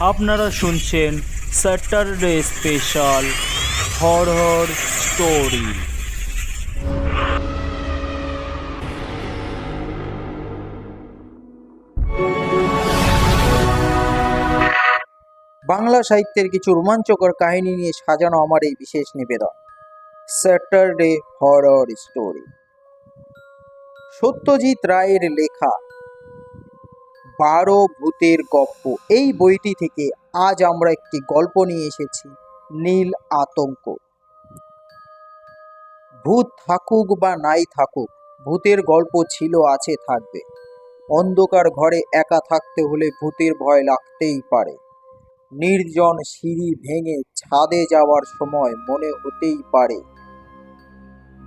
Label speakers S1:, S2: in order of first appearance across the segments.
S1: আপনারা শুনছেন Saturday special horror story.
S2: Bangla সাহিত্যের কিছু রোমাঞ্চকর কাহিনী নিয়ে সাজানো আমার এই বিশেষ নিবেদন, স্যাটারডে হরর স্টোরি। সত্যজিৎ রায়ের লেখা বারো ভূতের গপ্প। এই বইটি থেকে আজ আমরা একটি গল্প নিয়ে এসেছি, নীল আতঙ্ক। ভূত থাকুক বা নাই থাকুক, ভূতের গল্প ছিল, আছে, থাকবে। অন্ধকার ঘরে একা থাকতে হলে ভূতের ভয় লাগতেই পারে। নির্জন সিঁড়ি ভেঙে ছাদে যাওয়ার সময় মনে হতেই পারে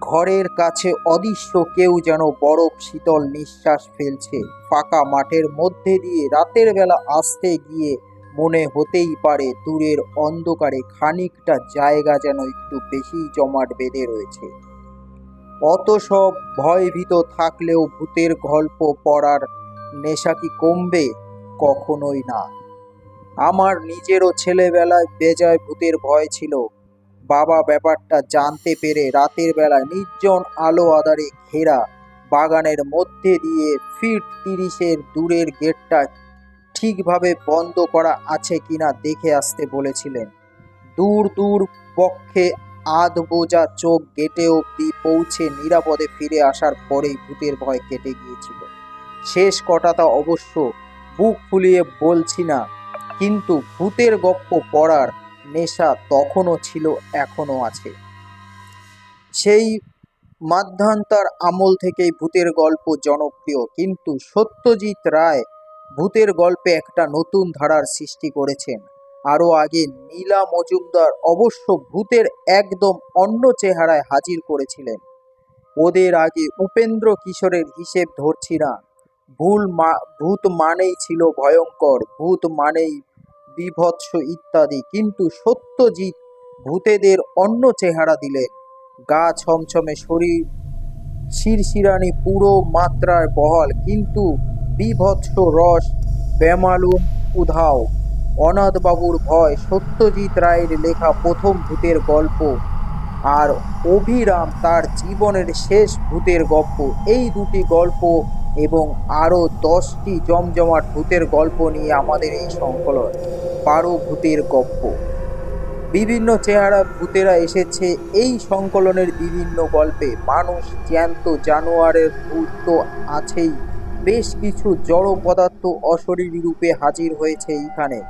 S2: ঘরের কাছে অদৃশ্য কেউ যেন বরফ শীতল নিঃশ্বাস ফেলছে। ফাঁকা মাঠের মধ্যে দিয়ে রাতের বেলা আসতে গিয়ে মনে হতেই পারে দূরের অন্ধকারে খানিকটা জায়গা যেন একটু বেশি জমাট বেঁধে রয়েছে। অত সব ভয়ভীত থাকলেও ভূতের গল্প পড়ার নেশা কি কমবে? কখনোই না। আমার নিজেরও ছেলেবেলায় বেজায় ভূতের ভয় ছিল। বাবা ব্যাপারটা জানতে পেরে রাতের বেলা নির্জন আলো আধারে ঘেরা বাগানের মধ্যে দিয়ে ফিট তিরিশের দূরের গেটটা ঠিকভাবে বন্ধ করা আছে কিনা দেখে আসতে বলেছিলেন। দূর দূর পক্ষে আধ বোঝা চোখ গেটে অবধি পৌঁছে নিরাপদে ফিরে আসার পরেই ভূতের ভয় কেটে গিয়েছিল। শেষ কটাটা অবশ্য বুক ফুলিয়ে বলছি না, কিন্তু ভূতের গপ্প পড়ার নেশা তখনও ছিল, এখনও আছে। সেই মাধ্যান্তার আমল থেকেই ভূতের গল্প জনপ্রিয়, কিন্তু সত্যজিৎ রায় ভূতের গল্পে একটা নতুন ধারার সৃষ্টি করেছেন। আরও আগে নীলা মজুমদার অবশ্য ভূতের একদম অন্য চেহারায় হাজির করেছিলেন। ওদের আগে উপেন্দ্র কিশোরের হিসেব ধরছি না। ভুল মা, ভূত মানেই ছিল ভয়ঙ্কর, ভূত মানেই বিভৎস ইত্যাদি, কিন্তু সত্যজিৎ ভূতেদের অন্য চেহারা দিলেন গা ছমছমে শরীর, শিরশিরানি পুরো মাত্রায় বহল, কিন্তু বিভৎস রস বেমালুম উধাও। অনাথবাবুর ভয়, সত্যজিৎ রায়ের লেখা প্রথম ভূতের গল্প আর অভিরাম তার জীবনের শেষ ভূতের গল্প এই দুটি গল্প এবং আরও দশটি জমজমাট ভূতের গল্প নিয়ে আমাদের এই সংকলন, বারো ভূতের গপ্প। বিভিন্ন চেহারা ভূতেরা এসেছে এই সংকলনের বিভিন্ন গল্পে। মানুষ, জ্যান্ত জানোয়ারের ভূত তো আছেই। বেশ কিছু জড় পদার্থ অশরীরী রূপে হাজির হয়েছে এইখানে।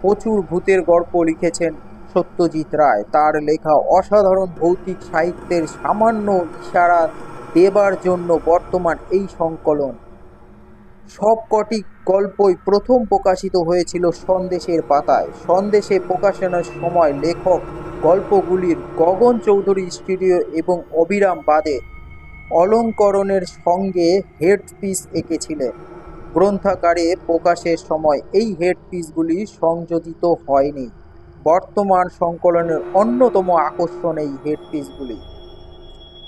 S2: প্রচুর ভূতের গল্প লিখেছেন সত্যজিৎ রায়। তার লেখা অসাধারণ ভৌতিক সাহিত্যের সামান্য ইশারা দেবার জন্য বর্তমান এই সংকলন। সবকটি গল্পই প্রথম প্রকাশিত হয়েছিল সন্দেশের পাতায়। সন্দেশে প্রকাশনের সময় লেখক গল্পগুলির গগন চৌধুরী স্টুডিও এবং অবিরাম বাদে অলঙ্করণের সঙ্গে হেডপিস এঁকেছিলেন। গ্রন্থাকারে প্রকাশের সময় এই হেডপিসগুলি সংযোজিত হয়নি। বর্তমান সংকলনের অন্যতম আকর্ষণ এই হেডপিসগুলি।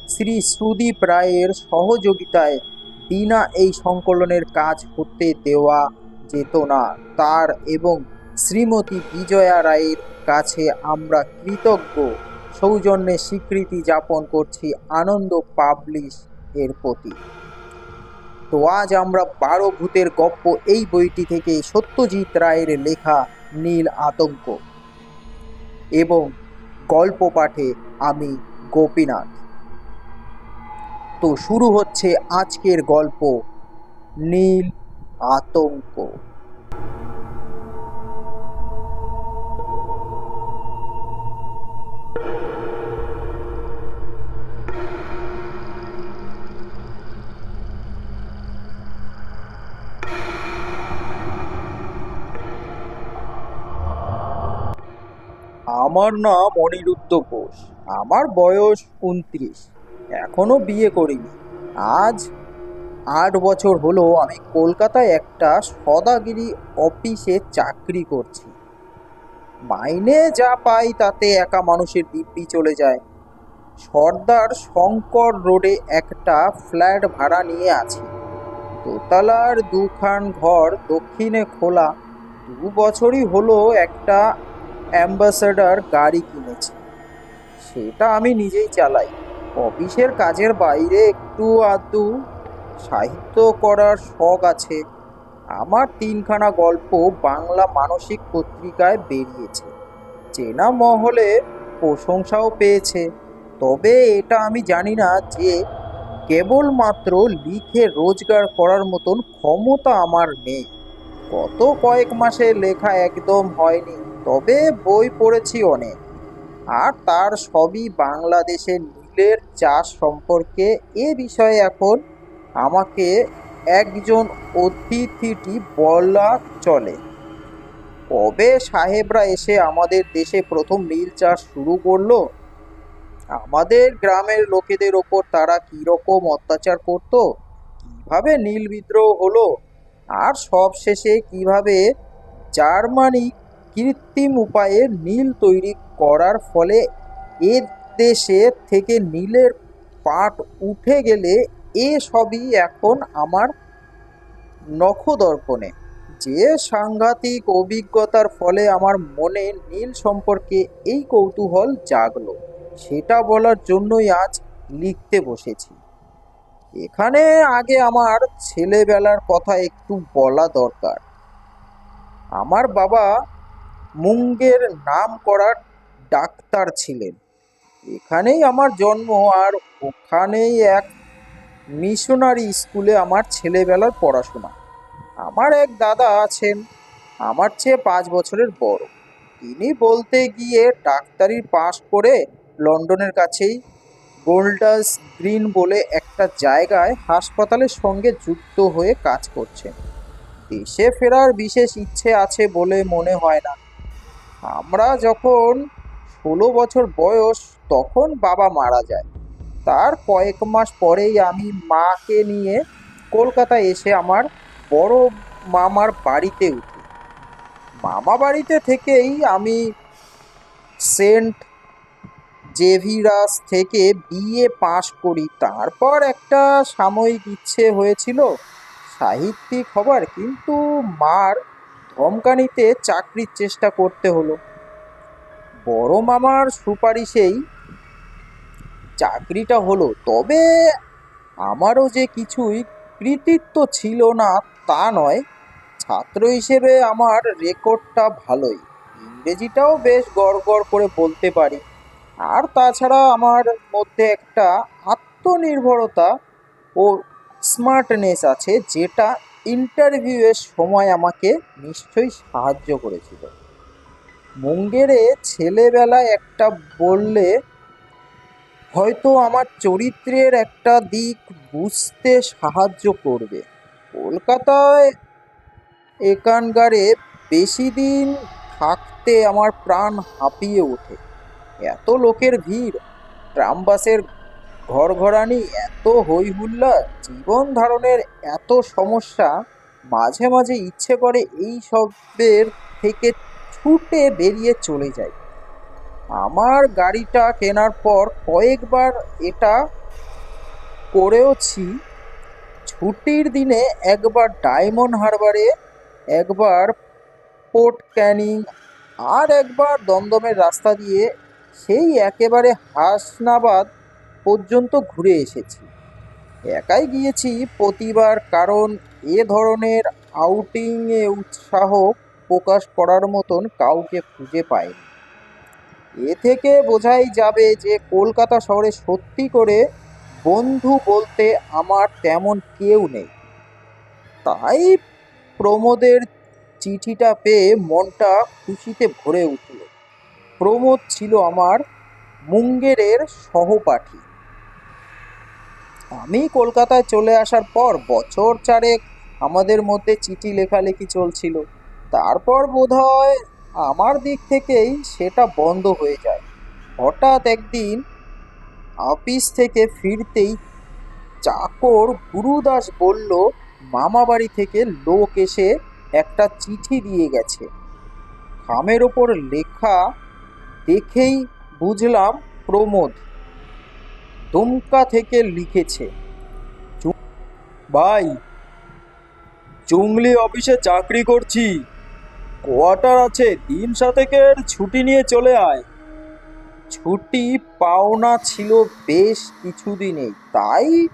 S2: শ্রী সুদীপ রায়ের সহযোগিতায় বিনা এই সংকলনের কাজ করতে দেওয়া যেত না। তার এবং শ্রীমতী বিজয়া রায়ের কাছে আমরা কৃতজ্ঞ। সৌজন্যে স্বীকৃতি যাপন করছি আনন্দ পাবলিশ এর প্রতি। তো আজ আমরা বারো ভূতের গপ্প এই বইটি থেকে সত্যজিৎ রায়ের লেখা নীল আতঙ্ক। এবং গল্প পাঠে আমি গোপীনাথ। তো শুরু হচ্ছে আজকের গল্প নীল আতঙ্ক। আমার নাম অনিরুদ্ধ ঘোষ আমার বয়স উনত্রিশ এখনও বিয়ে করিনি। আজ আট বছর হলো আমি কলকাতায় একটা সদাগিরি অফিসে চাকরি করছি। মাইনে যা পাই তাতে একা মানুষের দিব্যি চলে যায়। সর্দার শঙ্কর রোডে একটা ফ্ল্যাট ভাড়া নিয়ে আছি। দোতলার দুখান ঘর দক্ষিণে খোলা। দু বছরই হলো একটা অ্যাম্বাসাডার গাড়ি কিনেছি। সেটা আমি নিজেই চালাই। অফিসের কাজের বাইরে একটু আধটু সাহিত্য করার শখ আছে। আমার তিনখানা গল্প বাংলা মানসিক পত্রিকায় বেরিয়েছে। চেনা মহলে প্রশংসাও পেয়েছে। তবে এটা আমি জানি না যে কেবলমাত্র লিখে রোজগার করার মতন ক্ষমতা আমার নেই। গত কয়েক মাসে লেখা একদম হয়নি, তবে বই পড়েছি অনেক। আর তার সবই বাংলাদেশের নীলের চাষ সম্পর্কে এ বিষয়ে এখন আমাকে একজন অতিথিটি বলা চলে। কবে সাহেবরা এসে আমাদের দেশে প্রথম নীল চাষ শুরু করল? আমাদের গ্রামের লোকেদের ওপর তারা কীরকম অত্যাচার করত? কীভাবে নীল বিদ্রোহ হলো? আর সবশেষে কীভাবে জার্মানি কৃত্রিম উপায়ে নীল তৈরি করার ফলে এ দেশে থেকে নীলের পাট উঠে গেলে এ সবই এখন আমার নখদর্পণে। যে সাংঘাতিক অভিজ্ঞতার ফলে আমার মনে নীল সম্পর্কে এই কৌতূহল জাগলো, সেটা বলার জন্যই আজ লিখতে বসেছি। এখানে আগে আমার ছেলেবেলার কথা একটু বলা দরকার। আমার বাবা মুঙ্গের নাম করা ডাক্তার ছিলেন। এখানেই আমার জন্ম আর ওখানেই এক মিশনারি স্কুলে আমার ছেলেবেলার পড়াশোনা। আমার এক দাদা আছেন, আমার চেয়ে পাঁচ বছরের বড়। তিনি বলতে গিয়ে ডাক্তারি পাশ করে লন্ডনের কাছেই গোল্ডাস গ্রিন বলে একটা জায়গায় হাসপাতালের সঙ্গে যুক্ত হয়ে কাজ করছেন। দেশে ফেরার বিশেষ ইচ্ছে আছে বলে মনে হয় না। আমরা যখন ষোলো বছর বয়স তখন বাবা মারা যায়। তার কয়েক মাস পরেই আমি মাকে নিয়ে কলকাতায় এসে আমার বড় মামার বাড়িতে উঠি। মামা বাড়িতে থেকেই আমি সেন্ট জেভিরাস থেকে বিএ পাশ করি। তারপর একটা সাময়িক ইচ্ছে হয়েছিল, সাহিত্যিক হবার, কিন্তু মার ধমকানিতে চাকরির চেষ্টা করতে হলো। বড় মামার সুপারিশেই চাকরিটা হলো, তবে আমারও যে কিছুই কৃতিত্ব ছিল না তা নয়। ছাত্র হিসেবে আমার রেকর্ডটা ভালোই। ইংরেজিটাও বেশ গড় গড় করে বলতে পারি। আর তাছাড়া আমার মধ্যে একটা আত্মনির্ভরতা ও স্মার্টনেস আছে, যেটা ইন্টারভিউয়ের সময় আমাকে নিশ্চয়ই সাহায্য করেছিল। মুঙ্গেরে ছেলেবেলায় একটা বললে হয়তো আমার চরিত্রের একটা দিক বুঝতে সাহায্য করবে। কলকাতায় এখানকারে বেশি দিন থাকতে আমার প্রাণ হাঁপিয়ে ওঠে। এত লোকের ভিড় ট্রাম বাসের ঘরঘরানি, এত হই হুল্লা জীবন ধারণের এত সমস্যা, মাঝে মাঝে ইচ্ছে করে এই সবের থেকে ছুটে বেরিয়ে চলে যাই। আমার গাড়িটা কেনার পর কয়েকবার এটা করেওছি। ছুটির দিনে একবার ডায়মন্ড হারবারে, একবার পোর্ট ক্যানিং আর একবার দমদমের রাস্তা দিয়ে সেই একেবারে হাসনাবাদ পর্যন্ত ঘুরে এসেছি। একাই গিয়েছি প্রতিবার কারণ এ ধরনের আউটিংয়ে উৎসাহ প্রকাশ করার মতন কাউকে খুঁজে পাইনি। এ থেকে বোঝাই যাবে যে কলকাতা শহরে সত্যি করে বন্ধু বলতে আমার তেমন কেউ নেই। তাই প্রমোদের চিঠিটা পেয়ে মনটা খুশিতে ভরে উঠল। প্রমোদ ছিল আমার মুঙ্গেরের সহপাঠী। আমি কলকাতায় চলে আসার পর বছর চারেক আমাদের মধ্যে চিঠি লেখালেখি চলছিল। তারপর বোধহয় আমার দিক থেকেই সেটা বন্ধ হয়ে যায়। হঠাৎ একদিন অফিস থেকে ফিরতেই চাকর গুরুদাস বলল মামা বাড়ি থেকে লোক এসে একটা চিঠি দিয়ে গেছে। খামের ওপর লেখা, দেখেই বুঝলাম প্রমোদ দুমকা থেকে লিখেছে। ভাই জুংলি অফিসে চাকরি করছি।
S3: কোয়ার্টার আছে, দিন সাতেকের ছুটি নিয়ে চলে আয়।
S2: ছুটি পাওনা ছিল বেশ কিছুদিনেই, তাই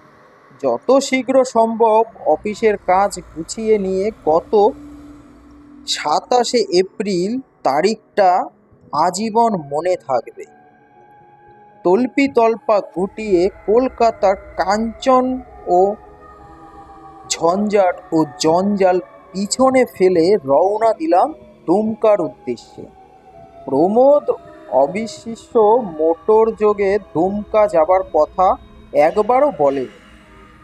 S2: যত শীঘ্র সম্ভব অফিসের কাজ গুছিয়ে নিয়ে গত সাতাশে এপ্রিল তারিখটা আজীবন মনে থাকবে। তল্পি তল্পা গুটিয়ে কলকাতার কাঞ্চন ও ঝঞ্ঝাট ও জঞ্জাল পিছনে ফেলে রওনা দিলাম দুমকার উদ্দেশ্যে। প্রমোদ অবিশ্বাস্য মোটর যোগে দুমকা যাবার কথা একবারও বলে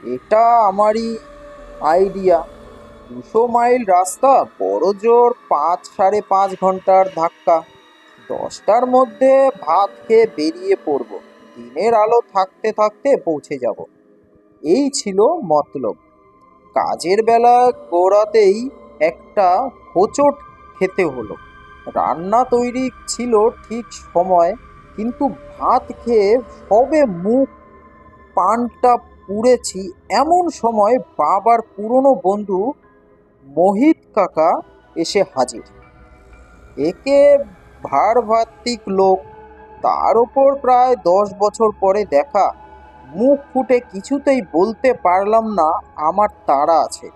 S2: এটা আমারই আইডিয়া। দুশো মাইল রাস্তা, বড় জোর পাঁচ সাড়ে পাঁচ ঘণ্টার ধাক্কা। দশটার মধ্যে ভাত খেয়ে বেরিয়ে পড়ব। দিনের আলো থাকতে থাকতে পৌঁছে যাব। এই ছিল মতলব। কাজের বেলা গোড়াতেই একটা হোঁচট খেতে হলো। রান্না তৈরি ছিল ঠিক সময়, কিন্তু ভাত খেয়ে সবে মুখ পানটা পুড়েছি এমন সময় বাবার পুরনো বন্ধু মোহিত কাকা এসে হাজির। একে ভারভাত্তিক লোক, তার ওপর প্রায় দশ বছর পরে দেখা মুখ ফুটে কিছুতেই বলতে পারলাম না, আমার তাড়া আছে।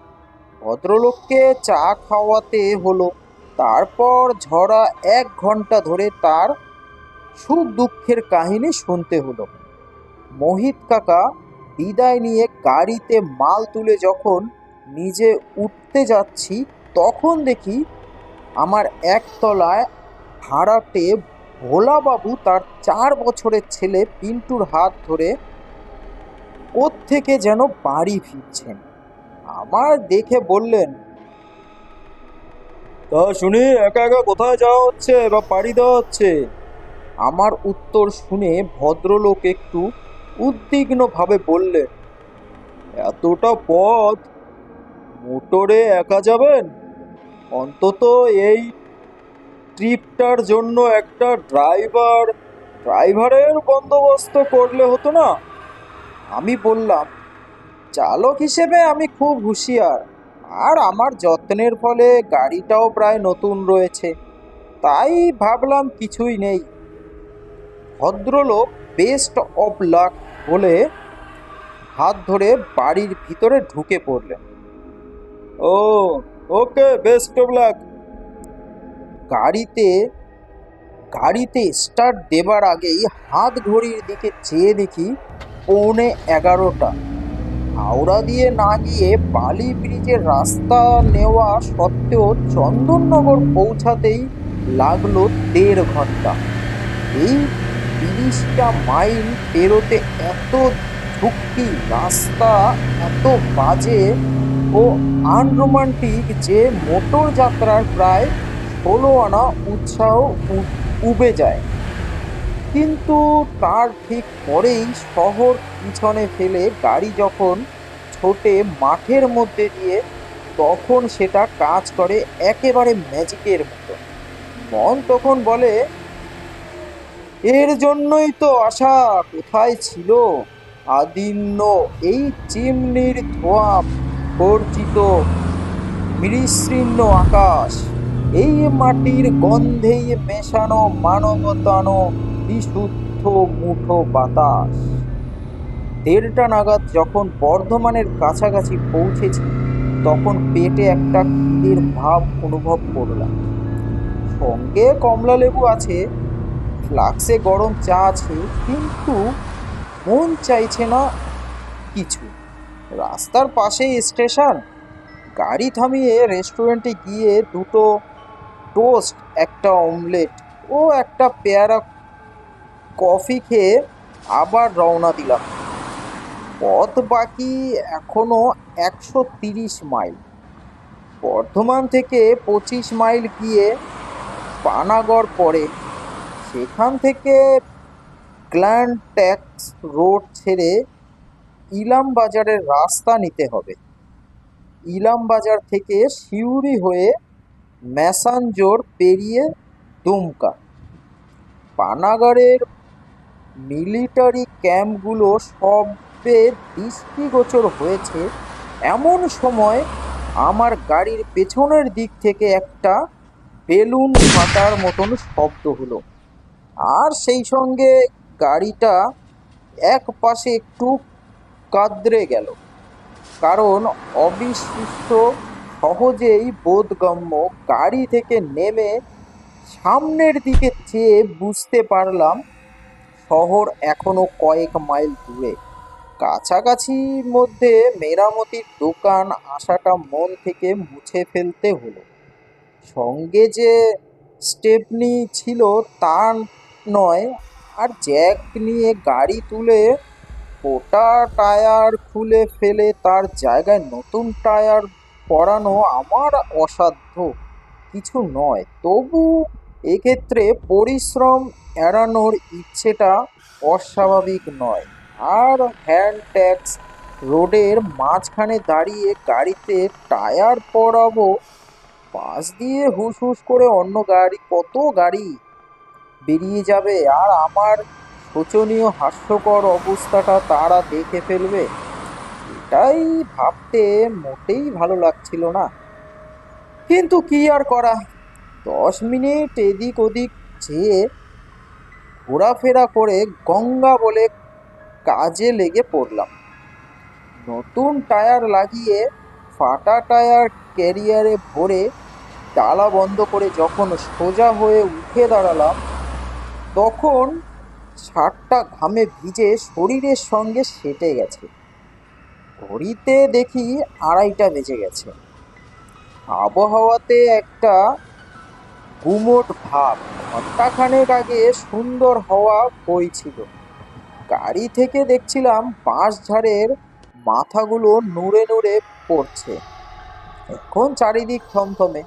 S2: ভদ্রলোককে চা খাওয়াতে হলো, তারপর ঝরা এক ঘণ্টা ধরে তার সুখ দুঃখের কাহিনী শুনতে হলো। মোহিত কাকা বিদায় নিয়ে গাড়িতে মাল তুলে যখন নিজে উঠতে যাচ্ছি, তখন দেখি আমার একতলায় ভাড়াটে ভোলাবাবু তার চার বছরের ছেলে পিন্টুর হাত ধরে থেকে যেন বাড়ি ফিরছেন? আমার দেখে বললেন,
S3: তা শুনি, একা একা কোথায় যাওয়া হচ্ছে বা পাড়ি দেওয়া হচ্ছে?
S2: আমার উত্তর শুনে ভদ্রলোক একটু উদ্বিগ্নভাবে বললেন,
S3: এতটা পথ মোটরে একা যাবেন? অন্তত এই ট্রিপটার জন্য একটা ড্রাইভার, ড্রাইভারের বন্দোবস্ত করলে হতো না?
S2: আমি বললাম, চালক হিসেবে আমি খুব হুঁশিয়ার। আর আমার যত্নের ফলে গাড়িটাও প্রায় নতুন রয়েছে। তাই ভাবলাম কিছুই নেই। ভদ্রলোক বেস্ট অফ লাক বলে হাত ধরে বাড়ির ভিতরে ঢুকে পড়লেন।
S3: ও, ওকে, বেস্ট অফ লাক।
S2: গাড়িতে গাড়িতে স্টার্ট দেবার আগেই হাত ঘড়ির দিকে চেয়ে দেখি পৌনে এগারোটা। হাওড়া দিয়ে না গিয়ে বালি ব্রিজের রাস্তা নেওয়া সত্ত্বেও চন্দননগর পৌঁছাতেই লাগল দেড় ঘণ্টা এই তিরিশটা মাইল পেরোতে এত ঝুঁকি রাস্তা, এত বাজে ও আনরোমান্টিক যে মোটর যাত্রার প্রায় ষোলো আনা উৎসাহ উবে যায়। কিন্তু তার ঠিক পরেই শহর পিছনে ফেলে গাড়ি যখন ছোটে মাঠের মধ্যে দিয়ে, তখন সেটা কাজ করে একেবারে ম্যাজিকের মতো। মন তখন বলে, এর জন্যই তো আশা কোথায় ছিল? আদিন্য এই চিমনির ধোঁয়া বর্জিত মৃৎশৃণ্য আকাশ, এই মাটির গন্ধেই মেশানো মানবতানো বিশুদ্ধ মুঠো বাতাস। দেড়টা নাগাদ যখন বর্ধমানের কাছাকাছি পৌঁছেছি, তখন পেটে একটা খিদের ভাব অনুভব করলাম। সঙ্গে কমলা লেবু আছে, ফ্লাক্সে গরম চা আছে, কিন্তু মন চাইছে না কিছু। রাস্তার পাশেই স্টেশন। গাড়ি থামিয়ে রেস্টুরেন্টে গিয়ে দুটো টোস্ট, একটা অমলেট ও একটা পেয়ারা কফি খেয়ে আবার রওনা দিলাম। পথ বাকি এখনও একশো তিরিশ মাইল। বর্ধমান থেকে পঁচিশ মাইল গিয়ে পানাগড় পড়ে সেখান থেকে গ্ল্যান্ড ট্যাক্স রোড ছেড়ে ইলাম বাজারের রাস্তা নিতে হবে। ইলাম বাজার থেকে সিউড়ি হয়ে ম্যাসানজোর পেরিয়ে দুমকা। পানাগড়ের মিলিটারি ক্যাম্পগুলো সবে দৃষ্টিগোচর হয়েছে। এমন সময় আমার গাড়ির পেছনের দিক থেকে একটা বেলুন ফাটার মতন শব্দ হলো। আর সেই সঙ্গে গাড়িটা এক পাশে একটু কাদ্রে গেল। কারণ অবিশিষ্ট সহজেই বোধগম্য গাড়ি থেকে নেমে সামনের দিকে চেয়ে বুঝতে পারলাম শহর এখনও কয়েক মাইল দূরে। কাছাকাছি মধ্যে মেরামতির দোকান আসাটা মন থেকে মুছে ফেলতে হলো। সঙ্গে যে স্টেপনি ছিল তা নয়, আর জ্যাক নিয়ে গাড়ি তুলে ওটা টায়ার খুলে ফেলে তার জায়গায় নতুন টায়ার পরানো আমার অসাধ্য। কিছু নয়, তবু এক্ষেত্রে পরিশ্রম এড়ানোর ইচ্ছেটা অস্বাভাবিক নয়। আর হ্যান্ড ট্যাক্স রোডের মাঝখানে দাঁড়িয়ে গাড়িতে টায়ার পরাবো পাশ দিয়ে হুস হুস করে অন্য গাড়ি, কত গাড়ি বেরিয়ে যাবে? আর আমার শোচনীয় হাস্যকর অবস্থাটা তারা দেখে ফেলবে? এটাই ভাবতে মোটেই ভালো লাগছিল না। কিন্তু কি আর করা? দশ মিনিট এদিক ওদিক যেয়ে ঘোরাফেরা করে গঙ্গা বলে কাজে লেগে পড়লাম। নতুন টায়ার লাগিয়ে ফাটা টায়ার ক্যারিয়ারে ভরে ডালা বন্ধ করে যখন সোজা হয়ে উঠে দাঁড়ালাম, তখন শার্টটা ঘামে ভিজে শরীরের সঙ্গে সেটে গেছে। ঘড়িতে দেখি আড়াইটা বেজে গেছে। আবহাওয়াতে একটা গুমোট ভাব। ঘন্টাখানেক আগে সুন্দর হওয়া বইছিল গাড়ি থেকে দেখছিলাম বাঁশঝাড়ের মাথাগুলো নুড়ে নুড়ে পড়ছে। এখন চারিদিক থমথমে।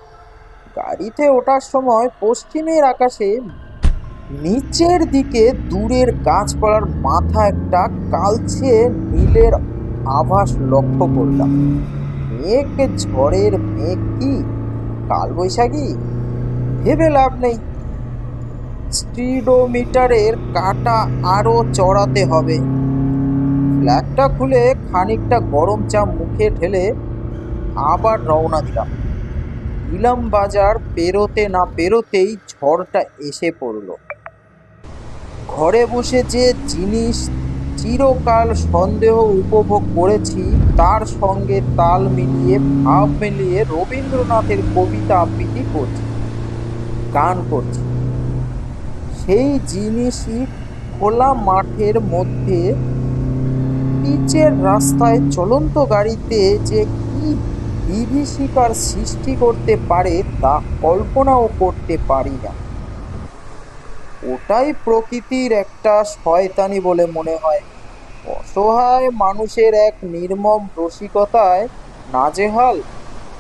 S2: গাড়িতে ওঠার সময় পশ্চিমের আকাশে নিচের দিকে দূরের গাছপালার মাথা একটা কালচে নীলের আভাস লক্ষ্য করলাম। মেঘ ঝড়ের মেঘ কি? কালবৈশাখী? ভেবে লাভ নেই। স্পিডোমিটারের কাটা আরও চড়াতে হবে। ফ্ল্যাগটা খুলে খানিকটা গরম চা মুখে ঢেলে আবার রওনা দিলাম। ইলাম বাজার পেরোতে না পেরোতেই ঝড়টা এসে পড়ল। ঘরে বসে যে জিনিস চিরকাল সন্দেহ উপভোগ করেছি, তার সঙ্গে তাল মিলিয়ে, ভাব মিলিয়ে রবীন্দ্রনাথের কবিতা আবৃত্তি করছি। গান করছে। সেই জিনিসই খোলা মাঠের মধ্যে পিচের রাস্তায় চলন্ত গাড়িতে যে কি বিভীষিকার সৃষ্টি করতে পারে তা কল্পনাও করতে পারি না। ওটাই প্রকৃতির একটা শয়তানি বলে মনে হয়। অসহায় মানুষের এক নির্মম রসিকতায় নাজেহাল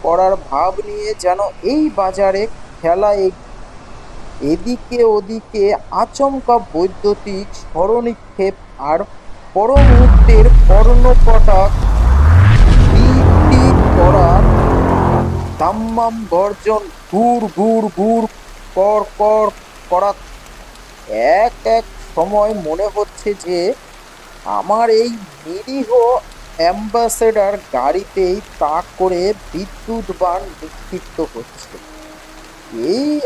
S2: করার ভাব নিয়ে যেন এই বাজারে খেলা এদিকে ওদিকে আচমকা বৈদ্যুতিক স্মরণিক্ষেপ আর পরমুহূর্তের কর্ণকটাক টিক টিক করা দাম্মাম গর্জন গুড় গুড় গুড় কর কর করা এক এক সময় মনে হচ্ছে যে আমার এই নিরীহ অ্যাম্বাসেডার গাড়িতেই তাক করে বিদ্যুৎ বান নিক্ষিপ্ত হচ্ছে। এই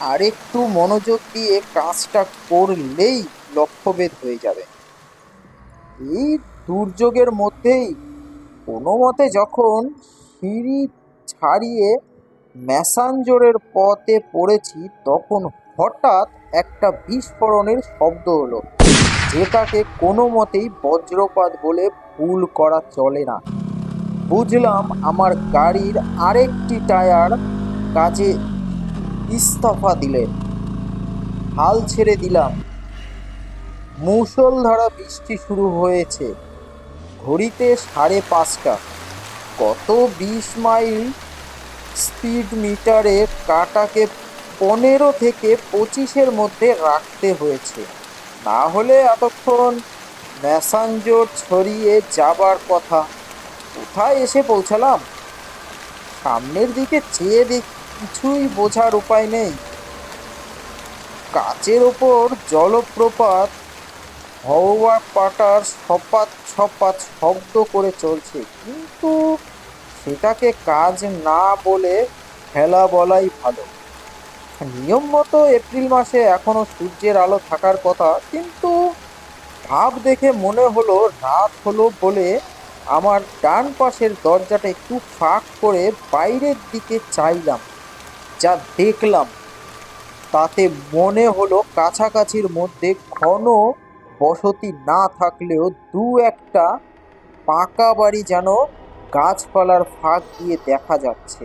S2: আরেকটু মনোযোগ দিয়ে কাজটা করলেই লক্ষ্যভেদ হয়ে যাবে। এই দুর্যোগের মধ্যেই কোনো মতে যখন সিঁড়ি ছাড়িয়ে ম্যাসাঞ্জোরের পথে পড়েছি, তখন হঠাৎ একটা বিস্ফোরণের শব্দ হলো, যেটাকে কোনো মতেই বজ্রপাত বলে ভুল করা চলে না। বুঝলাম আমার গাড়ির আরেকটি টায়ার কাজে ইস্তফা দিলেন। হাল ছেড়ে দিলাম। মুষলধারা বৃষ্টি শুরু হয়েছে। ঘড়িতে সাড়ে পাঁচটা। গত বিশ মাইল স্পিড মিটারে কাটাকে পনেরো থেকে পঁচিশের মধ্যে রাখতে হয়েছে। না হলে এতক্ষণ ম্যাসাঞ্জোর ছড়িয়ে যাবার কথা। কোথায় এসে পৌঁছালাম? সামনের দিকে চেয়ে দেখ কিছুই বোঝার উপায় নেই। কাচের ওপর জলপ্রপাত, হওয়া পাটার সপাত সপাত শব্দ করে চলছে। কিন্তু সেটাকে কাজ না বলে খেলা বলাই ভালো। নিয়ম মতো এপ্রিল মাসে এখনও সূর্যের আলো থাকার কথা, কিন্তু ভাব দেখে মনে হলো রাত হলো বলে আমার ডান পাশের দরজাটা একটু ফাঁক করে বাইরের দিকে চাইলাম। যা দেখলাম, তাতে মনে হলো কাছাকাছির মধ্যে ঘন বসতি না থাকলেও দু একটা পাকা বাড়ি যেন গাছপালার ফাঁক দিয়ে দেখা যাচ্ছে।